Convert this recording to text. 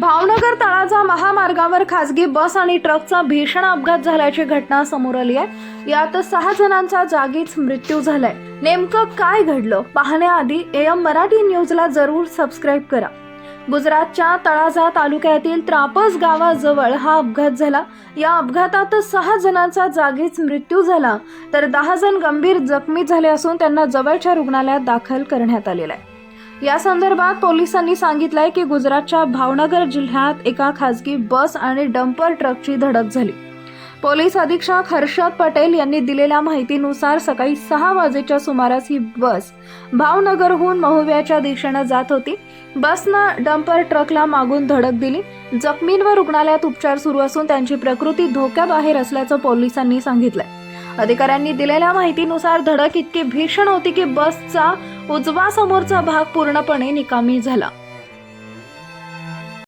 भावनगर तळाजा महामार्गावर खासगी बस आणि ट्रकचा भीषण अपघात झाल्याची घटना समोर आली आहे. यात सहा जणांचा जागीच मृत्यू झालाय. नेमकं काय घडलं? पाहण्याआधी एम मराठी न्यूजला जरूर सबस्क्राईब करा. गुजरातच्या तळाजा तालुक्यातील त्रापस गावाजवळ हा अपघात झाला. या अपघातात सहा जणांचा जागीच मृत्यू झाला. तर दहा जण गंभीर जखमी झाले असून त्यांना जवळच्या रुग्णालयात दाखल करण्यात आलेलं आहे. या संदर्भात पोलिसांनी सांगितलंय की गुजरातच्या भावनगर जिल्ह्यात एका खासगी बस आणि डंपर ट्रकची धडक झाली. पोलीस अधीक्षक हर्षद पटेल यांनी दिलेल्या माहितीनुसार सकाळी सहा वाजेच्या सुमारास ही बस भावनगरहून महुव्याच्या दिशेनं जात होती. बसनं डंपर ट्रकला मागून धडक दिली. जखमींवर रुग्णालयात उपचार सुरू असून त्यांची प्रकृती धोक्याबाहेर असल्याचं पोलिसांनी सांगितलंय. अधिकाऱ्यांनी दिलेल्या माहितीनुसार धडक इतकी भीषण होती की बसचा उजवा समोरचा भाग पूर्णपणे निकामी झाला.